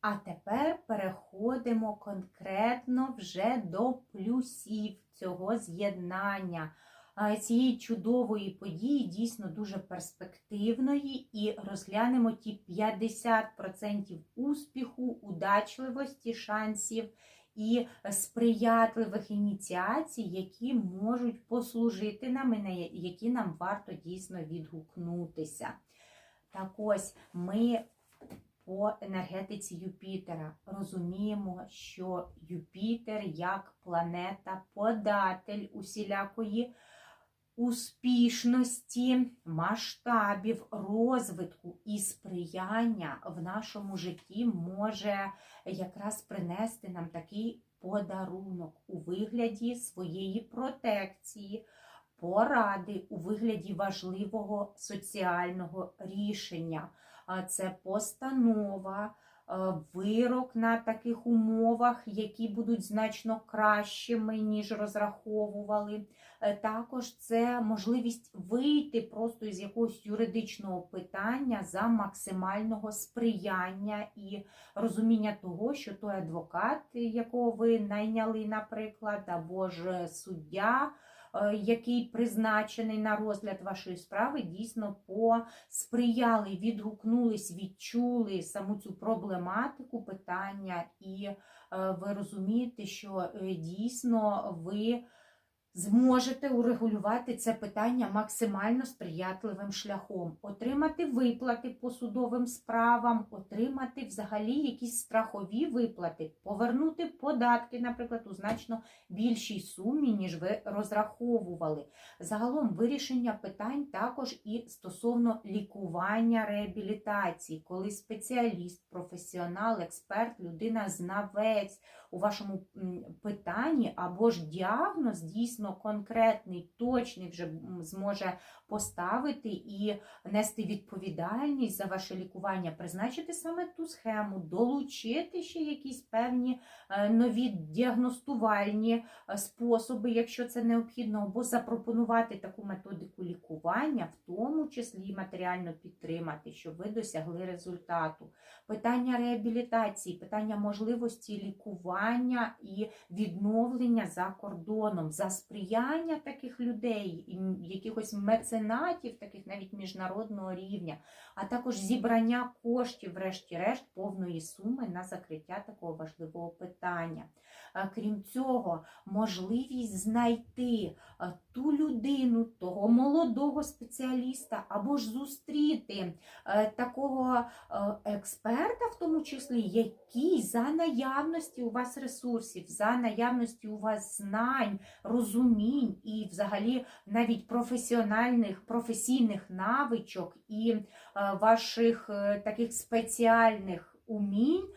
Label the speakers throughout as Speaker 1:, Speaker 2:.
Speaker 1: А тепер переходимо конкретно вже до плюсів цього з'єднання. Цієї чудової події дійсно дуже перспективної, і розглянемо ті 50% успіху, удачливості, шансів і сприятливих ініціацій, які можуть послужити нам і на які нам варто дійсно відгукнутися. Так ось ми по енергетиці Юпітера розуміємо, що Юпітер як планета, податель усілякої успішності, масштабів, розвитку і сприяння в нашому житті може якраз принести нам такий подарунок у вигляді своєї протекції, поради у вигляді важливого соціального рішення. Це постанова, е, вирок на таких умовах, які будуть значно кращими, ніж розраховували. Е, Також це можливість вийти просто із якогось юридичного питання за максимального сприяння і розуміння того, що той адвокат, якого ви найняли, наприклад, або ж суддя, який призначений на розгляд вашої справи, дійсно посприяли, відгукнулись, відчули саму цю проблематику питання, і е, ви розумієте, що е, дійсно ви зможете урегулювати це питання максимально сприятливим шляхом, отримати виплати по судовим справам, отримати взагалі якісь страхові виплати, повернути податки, наприклад, у значно більшій сумі, ніж ви розраховували. Загалом вирішення питань також і стосовно лікування реабілітації, коли спеціаліст, професіонал, експерт, людина знавець у вашому питанні або ж діагноз дійсно конкретний, точний вже зможе поставити і нести відповідальність за ваше лікування, призначити саме ту схему, долучити ще якісь певні е, нові діагностувальні е, способи, якщо це необхідно, або запропонувати таку методику лікування, в тому числі і матеріально підтримати, щоб ви досягли результату. Питання реабілітації, питання можливості лікування і відновлення за кордоном, за сприяння таких людей, якихось меценатів, таких навіть міжнародного рівня, а також зібрання коштів, врешті-решт, повної суми на закриття такого важливого питання. Е, Крім цього, можливість знайти е, ту людину, того молодого спеціаліста, або ж зустріти е, такого е, експерта, в тому числі, який за наявності у вас ресурсів, за наявності у вас знань, розумінь і взагалі навіть професіональних, професійних навичок і е, ваших таких спеціальних умінь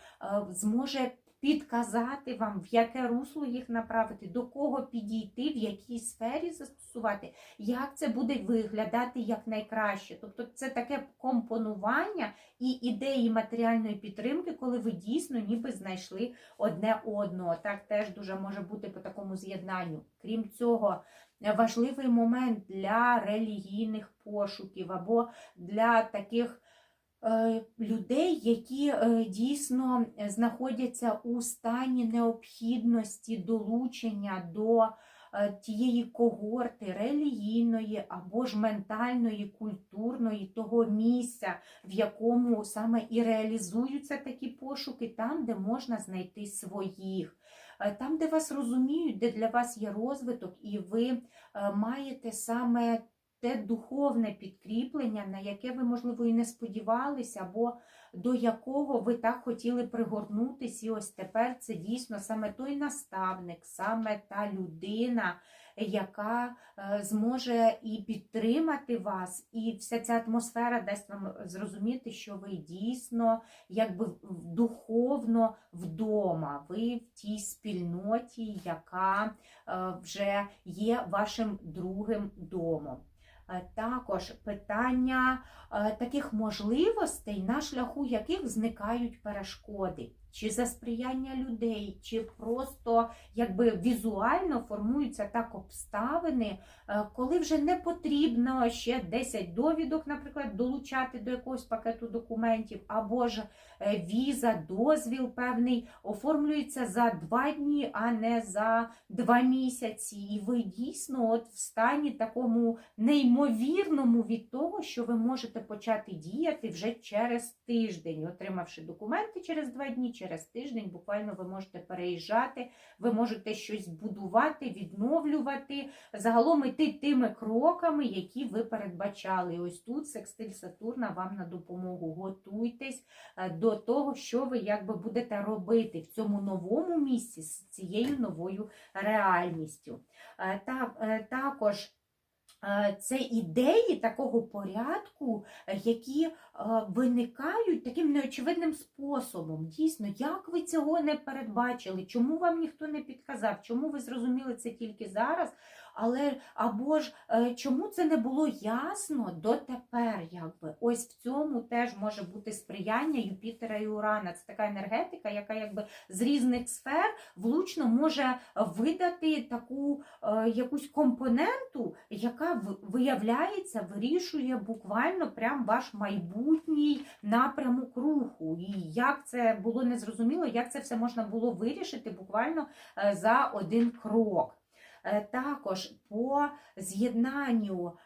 Speaker 1: зможе підказати вам, в яке русло їх направити, до кого підійти, в якій сфері застосувати, як це буде виглядати якнайкраще. Тобто це таке компонування і ідеї матеріальної підтримки, коли ви дійсно ніби знайшли одне одного. Так теж дуже може бути по такому з'єднанню. Крім цього, важливий момент для релігійних пошуків або для таких людей, які е, дійсно знаходяться у стані необхідності долучення до е, тієї когорти релігійної або ж ментальної, культурної того місця, в якому саме і реалізуються такі пошуки, там, де можна знайти своїх. Е, Там, де вас розуміють, де для вас є розвиток, і ви е, маєте саме те духовне підкріплення, на яке ви, можливо, і не сподівалися, або до якого ви так хотіли пригорнутися. І ось тепер це дійсно саме той наставник, саме та людина, яка е, зможе і підтримати вас, і вся ця атмосфера дасть вам зрозуміти, що ви дійсно якби духовно вдома, ви в тій спільноті, яка е, вже є вашим другим домом. Е, Також питання е, таких можливостей, на шляху яких зникають перешкоди. Чи за сприяння людей, чи просто якби візуально формуються так обставини, е, коли вже не потрібно ще 10 довідок, наприклад, долучати до якогось пакету документів, або ж е, віза, дозвіл певний оформлюється за 2 дні, а не за 2 місяці. І ви дійсно от в стані такому неймовірному від того, що ви можете почати діяти вже через тиждень, отримавши документи через 2 дні, через тиждень буквально ви можете переїжджати, ви можете щось будувати, відновлювати, загалом йти тими кроками, які ви передбачали. Ось тут секстиль Сатурна вам на допомогу. Готуйтесь е, до того, що ви якби будете робити в цьому новому місці з цією новою реальністю. Е, Так, е, також. Е, Це ідеї такого порядку, які е, виникають таким неочевидним способом. Дійсно, як ви цього не передбачили? Чому вам ніхто не підказав? Чому ви зрозуміли це тільки зараз? Але або ж е, чому це не було ясно дотепер? Якби ось в цьому теж може бути сприяння Юпітера і Урана. Це така енергетика, яка якби з різних сфер влучно може видати таку е, якусь компоненту, яка виявляється, вирішує буквально прям ваш майбутній напрямок руху. І як це було незрозуміло, як це все можна було вирішити буквально е, за один крок. Е, Також по з'єднанню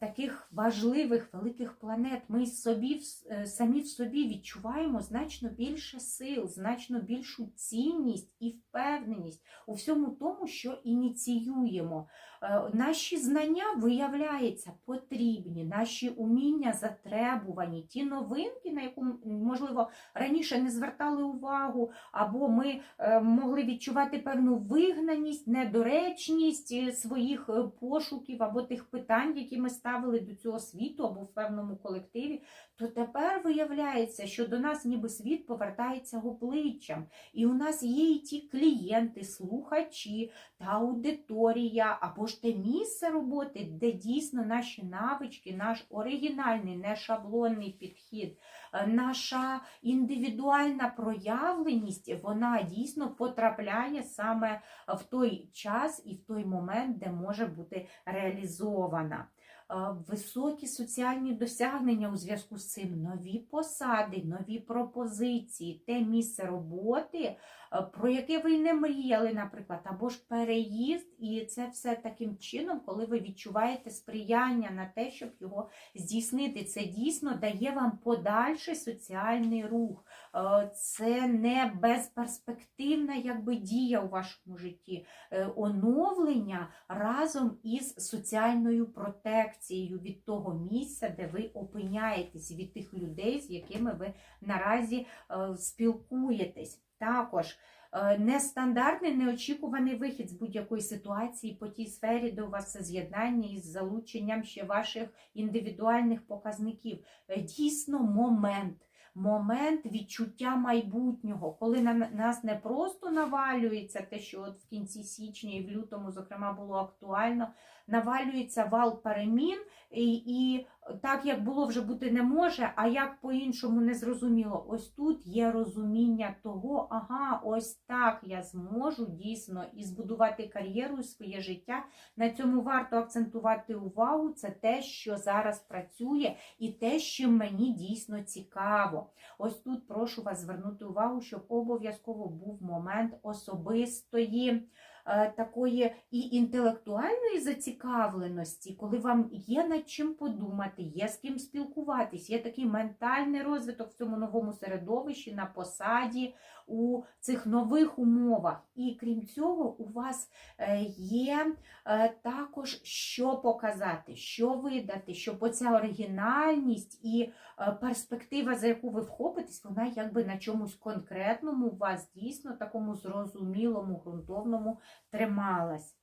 Speaker 1: таких важливих великих планет ми собі, е, самі в собі відчуваємо значно більше сил, значно більшу цінність і впевненість у всьому тому, що ініціюємо. Е, Наші знання, виявляється, потрібні, наші уміння затребувані, ті новинки, на яку, можливо, раніше не звертали увагу, або ми е, могли відчувати певну вигнаність, недоречність е, своїх е, пошуків або тих питань, які ми ставили до цього світу або в певному колективі, то тепер виявляється, що до нас ніби світ повертається обличчям. І у нас є і ті клієнти, слухачі та аудиторія, або ж те місце роботи, де дійсно наші навички, наш оригінальний, не шаблонний підхід, наша індивідуальна проявленість, вона дійсно потрапляє саме в той час і в той момент, де може бути реалізована. Е, Високі соціальні досягнення у зв'язку з цим, нові посади, нові пропозиції, те місце роботи, е, про яке ви не мріяли, наприклад, або ж переїзд, і це все таким чином, коли ви відчуваєте сприяння на те, щоб його здійснити. Це дійсно дає вам подальший соціальний рух. Е, Це не безперспективна якби дія у вашому житті. Е, Оновлення разом із соціальною протекцією від того місця, де ви опиняєтесь, від тих людей, з якими ви наразі е, спілкуєтесь. Також е, нестандартний, неочікуваний вихід з будь-якої ситуації по тій сфері, де у вас це з'єднання із залученням ще ваших індивідуальних показників. Е, Дійсно, момент. Момент відчуття майбутнього, коли на нас не просто навалюється те, що от в кінці січня і в лютому, зокрема, було актуально, навалюється вал перемін, і, і так як було вже бути не може, а як по-іншому не зрозуміло. Ось тут є розуміння того, ага, ось так я зможу дійсно і збудувати кар'єру і своє життя. На цьому варто акцентувати увагу. Це те, що зараз працює, і те, що мені дійсно цікаво. Ось тут прошу вас звернути увагу, щоб обов'язково був момент особистої. Е, Такої і інтелектуальної зацікавленості, коли вам є над чим подумати, є з ким спілкуватись, є такий ментальний розвиток в цьому новому середовищі, на посаді, у цих нових умовах. І крім цього, у вас е, є е, також що показати, що видати, щоб оця оригінальність і перспектива, за яку ви вхопитесь, вона якби на чомусь конкретному у вас дійсно такому зрозумілому, ґрунтовному трималась.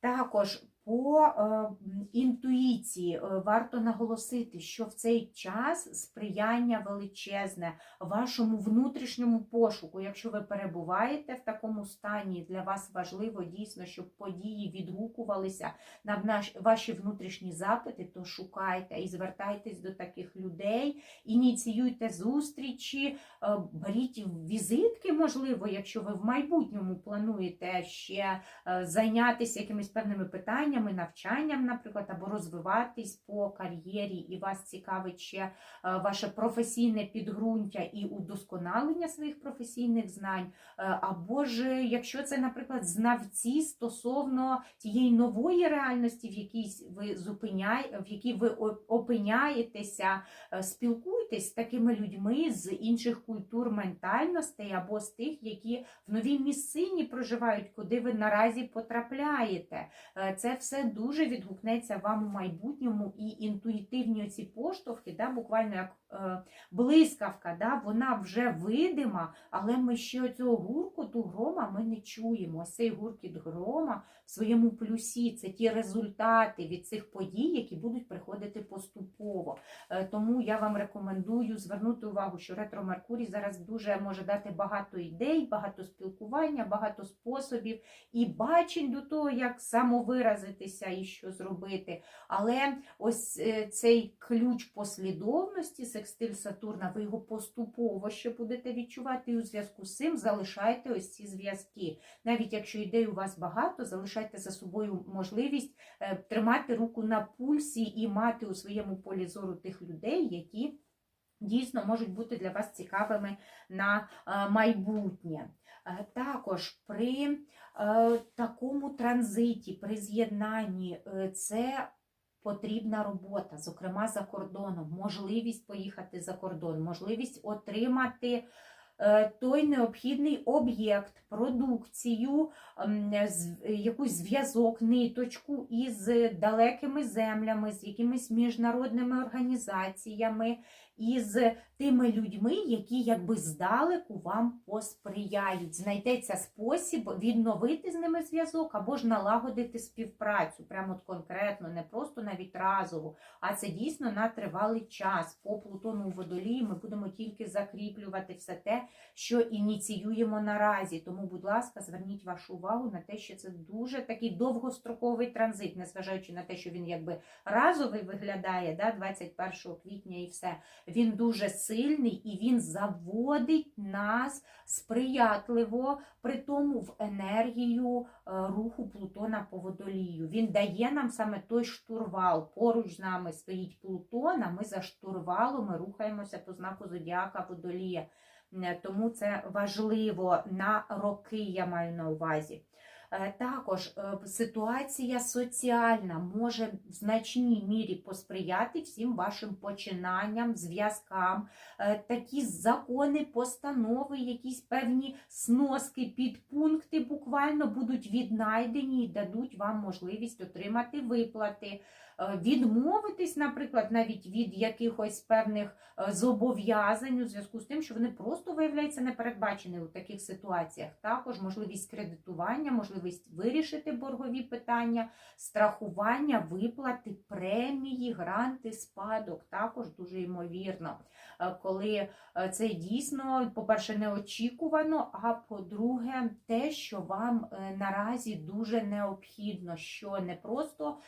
Speaker 1: Також По е, інтуїції е, варто наголосити, що в цей час сприяння величезне вашому внутрішньому пошуку. Якщо ви перебуваєте в такому стані, для вас важливо дійсно, щоб події відгукувалися на ваші внутрішні запити, то шукайте і звертайтесь до таких людей, ініціюйте зустрічі, е, беріть візитки, можливо, якщо ви в майбутньому плануєте ще зайнятися якимись певними питаннями, навчанням, наприклад, або розвиватись по кар'єрі, і вас цікавить ще е, ваше професійне підґрунтя і удосконалення своїх професійних знань. Е, Або ж, якщо це, наприклад, знавці стосовно тієї нової реальності, в якій ви зупиняє, в якій ви опиняєтеся, е, спілкуйтесь з такими людьми з інших культур ментальностей або з тих, які в новій місцині проживають, куди ви наразі потрапляєте. Е, Це все дуже відгукнеться вам у майбутньому і інтуїтивні ці поштовхи, да, буквально як блискавка, да, вона вже видима, але ми ще цього гуркоту грома ми не чуємо. Ось цей гуркіт грома в своєму плюсі це ті результати від цих подій, які будуть приходити поступово. Е, Тому я вам рекомендую звернути увагу, що ретро Меркурій зараз дуже може дати багато ідей, багато спілкування, багато способів і бачень до того, як самовиразитися і що зробити. Але ось е, цей ключ послідовності, секстиль Сатурна, ви його поступово ще будете відчувати, і у зв'язку з цим залишайте ось ці зв'язки. Навіть якщо ідей у вас багато, залишайте за собою можливість е, тримати руку на пульсі і мати у своєму полі зору тих людей, які дійсно можуть бути для вас цікавими на е, майбутнє. Е, Також при такому транзиті, при з'єднанні, це потрібна робота, зокрема за кордоном, можливість поїхати за кордон, можливість отримати е, той необхідний об'єкт, продукцію, якийсь зв'язок, ниточку із далекими землями, з якимись міжнародними організаціями, із тими людьми, які якби здалеку вам посприяють. Знайдеться спосіб відновити з ними зв'язок або ж налагодити співпрацю, прямо от конкретно, не просто навіть разово, а це дійсно на тривалий час. По Плутону у водолії ми будемо тільки закріплювати все те, що ініціюємо наразі. Тому, будь ласка, зверніть вашу увагу на те, що це дуже такий довгостроковий транзит, незважаючи на те, що він якби разовий виглядає, да, 21 квітня і все. Він дуже сильний і він заводить нас сприятливо, при тому в енергію е, руху Плутона по водолію. Він дає нам саме той штурвал. Поруч з нами стоїть Плутон, а ми за штурвалом ми рухаємося по знаку Зодіака Водолія. Е, Тому це важливо на роки, я маю на увазі. Е, Також е, ситуація соціальна може в значній мірі посприяти всім вашим починанням, зв'язкам, Е, такі закони, постанови, якісь певні сноски, підпункти буквально будуть віднайдені і дадуть вам можливість отримати виплати. Е, Відмовитись, наприклад, навіть від якихось певних е, зобов'язань у зв'язку з тим, що вони просто виявляються непередбачені у таких ситуаціях. Також можливість кредитування, можливість вирішити боргові питання, страхування, виплати, премії, гранти, спадок. Також дуже ймовірно, Е, коли це дійсно, по-перше, неочікувано, а по-друге, те, що вам наразі дуже необхідно, що не просто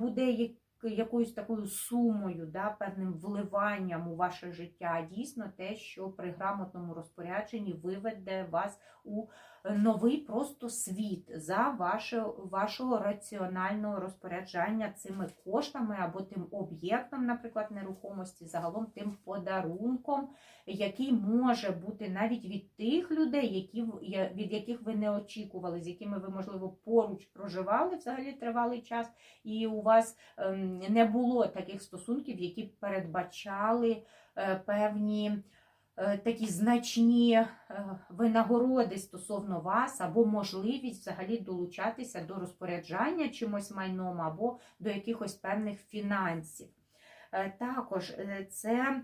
Speaker 1: буде як- якоюсь такою сумою, да, певним вливанням у ваше життя, дійсно те, що при грамотному розпорядженні виведе вас у новий просто світ за ваше, вашого раціонального розпоряджання цими коштами або тим об'єктом, наприклад, нерухомості, загалом тим подарунком, який може бути навіть від тих людей, які, від яких ви не очікували, з якими ви, можливо, поруч проживали взагалі тривалий час, і у вас ем, не було таких стосунків, які передбачали е, певні такі значні е, винагороди стосовно вас, або можливість взагалі долучатися до розпоряджання чимось майном, або до якихось певних фінансів. Е, Також е, це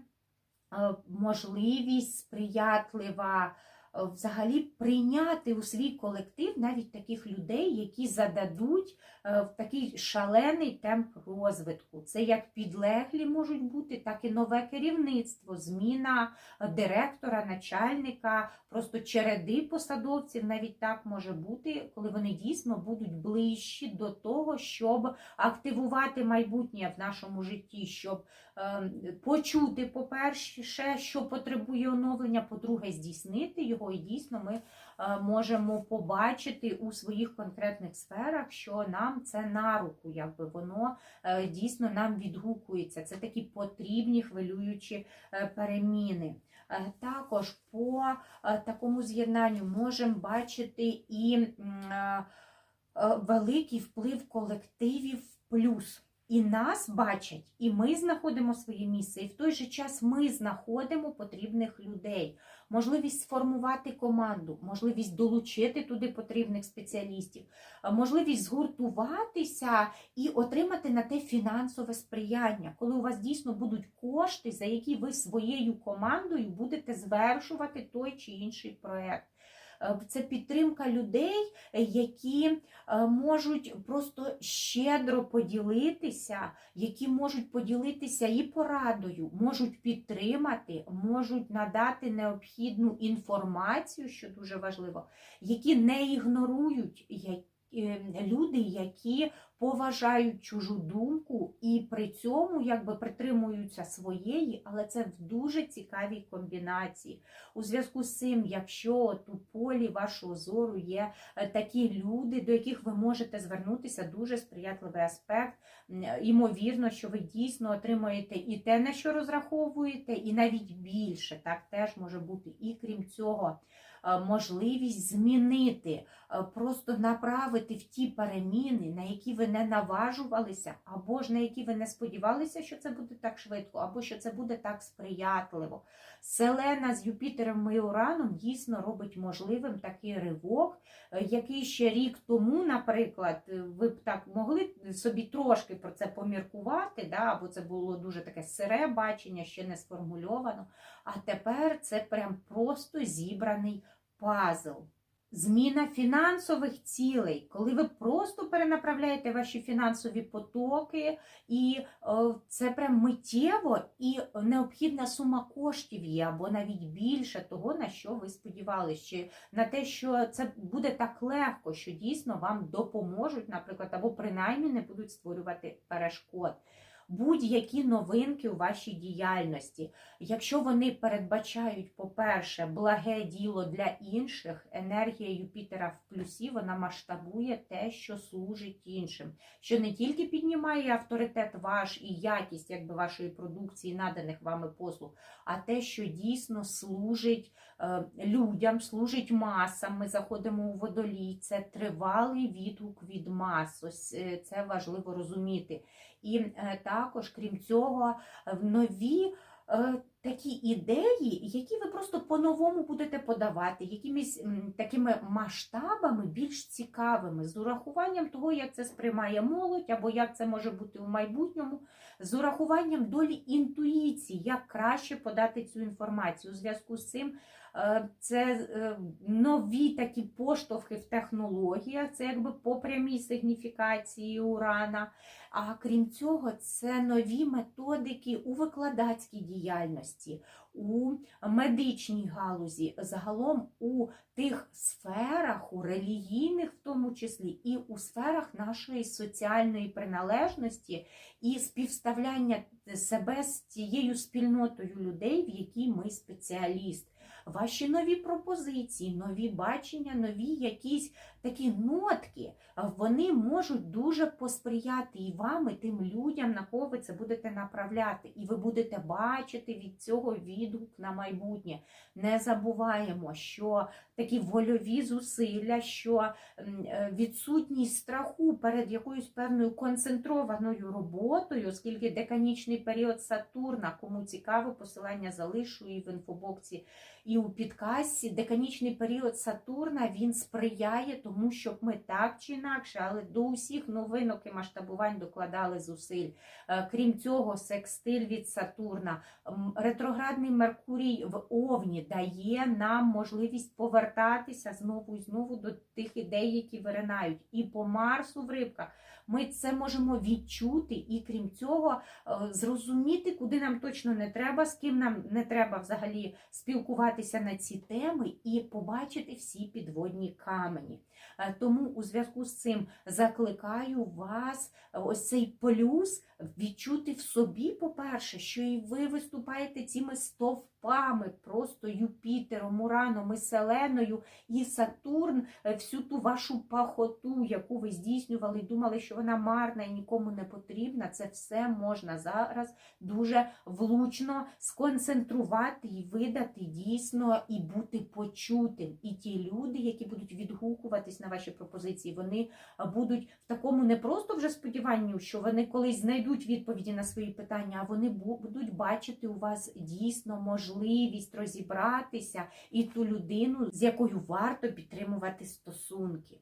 Speaker 1: е, можливість сприятлива е, взагалі прийняти у свій колектив навіть таких людей, які зададуть е, в такий шалений темп розвитку. Це як підлеглі можуть бути, так і нове керівництво, зміна е, директора, начальника, просто череди посадовців, навіть так може бути, коли вони дійсно будуть ближчі до того, щоб активувати майбутнє в нашому житті, щоб е, почути, по-перше, що потребує оновлення, по-друге, здійснити його, і дійсно ми е, можемо побачити у своїх конкретних сферах, що нам це на руку, якби воно е, дійсно нам відгукується. Це такі потрібні хвилюючі е, переміни. Також по такому з'єднанню можемо бачити і великий вплив колективів плюс. І нас бачать, і ми знаходимо своє місце, і в той же час ми знаходимо потрібних людей, можливість сформувати команду, можливість долучити туди потрібних спеціалістів, е, можливість згуртуватися і отримати на те фінансове сприяння, коли у вас дійсно будуть кошти, за які ви своєю командою будете звершувати той чи інший проект. Е, Це підтримка людей, які е, можуть просто щедро поділитися, які можуть поділитися і порадою, можуть підтримати, можуть надати необхідну інформацію, що дуже важливо, які не ігнорують я- е, люди, які поважають чужу думку і при цьому якби притримуються своєї, але це в дуже цікавій комбінації. У зв'язку з цим, якщо у полі вашого зору є е, такі люди, до яких ви можете звернутися, дуже сприятливий аспект. Ймовірно, що ви дійсно отримаєте і те, на що розраховуєте, і навіть більше. Так теж може бути. І крім цього, е, можливість змінити, е, просто направити в ті переміни, на які ви не наважувалися, або ж на які ви не сподівалися, що це буде так швидко, або що це буде так сприятливо. Селена з Юпітером і Ураном дійсно робить можливим такий ривок, е, який ще рік тому, наприклад, е, ви б так могли собі трошки про це поміркувати, да, або це було дуже таке сире бачення, ще не сформульовано. А тепер це прям просто зібраний пазл. Зміна фінансових цілей, коли ви просто перенаправляєте ваші фінансові потоки, і е, це прям миттєво, і необхідна сума коштів є, або навіть більше того, на що ви сподівалися, чи на те, що це буде так легко, що дійсно вам допоможуть, наприклад, або принаймні не будуть створювати перешкод. Будь-які новинки у вашій діяльності, якщо вони передбачають, по-перше, благе діло для інших, енергія Юпітера в плюсі вона масштабує те, що служить іншим, що не тільки піднімає авторитет ваш і якість якби вашої продукції, наданих вами послуг, а те, що дійсно служить е, людям, служить масам. Ми заходимо у водолій. Це тривалий відгук від мас. Ось е, це важливо розуміти. І е, також, крім цього, в нові е, такі ідеї, які ви просто по-новому будете подавати, якимись такими масштабами більш цікавими, з урахуванням того, як це сприймає молодь, або як це може бути у майбутньому, з урахуванням долі інтуїції, як краще подати цю інформацію. У зв'язку з цим це е, нові такі поштовхи в технологіях, це якби по прямій сигніфікації урана. А крім цього, це нові методики у викладацькій діяльності, у медичній галузі, загалом у тих сферах, у релігійних, в тому числі, і у сферах нашої соціальної приналежності і співставляння себе з тією спільнотою людей, в якій ми спеціаліст. Ваші нові пропозиції, нові бачення, нові якісь такі нотки, вони можуть дуже посприяти і вам, і тим людям, на кого ви це будете направляти. І ви будете бачити від цього відгук на майбутнє. Не забуваємо, що такі вольові зусилля, що е, відсутність страху перед якоюсь певною концентрованою роботою, оскільки деканічний період Сатурна, кому цікаво, посилання залишу і в інфобоксі І у підкасі деканічний період Сатурна він сприяє тому, щоб ми так чи інакше, але до усіх новинок і масштабувань докладали зусиль. Е, Крім цього, секстиль від Сатурна, ретроградний Меркурій в Овні дає нам можливість повертатися знову і знову до тих ідей, які виринають. І по Марсу в рибках ми це можемо відчути, і крім цього, е, зрозуміти, куди нам точно не треба, з ким нам не треба взагалі спілкуватися на ці теми, і побачити всі підводні камені. Е, Тому у зв'язку з цим закликаю вас е, ось цей плюс відчути в собі, по-перше, що і ви виступаєте цими стовпами, просто Юпітером, Ураном і Селеною, і Сатурн, е, всю ту вашу пахоту, яку ви здійснювали, і думали, що вона марна і нікому не потрібна. Це все можна зараз дуже влучно сконцентрувати і видати дійсно і бути почутим. І ті люди, які будуть відгукуватись на ваші пропозиції, вони будуть в такому не просто вже сподіванню, що вони колись знайдуть відповіді на свої питання, а вони будуть бачити у вас дійсно можливість розібратися і ту людину, з якою варто підтримувати стосунки.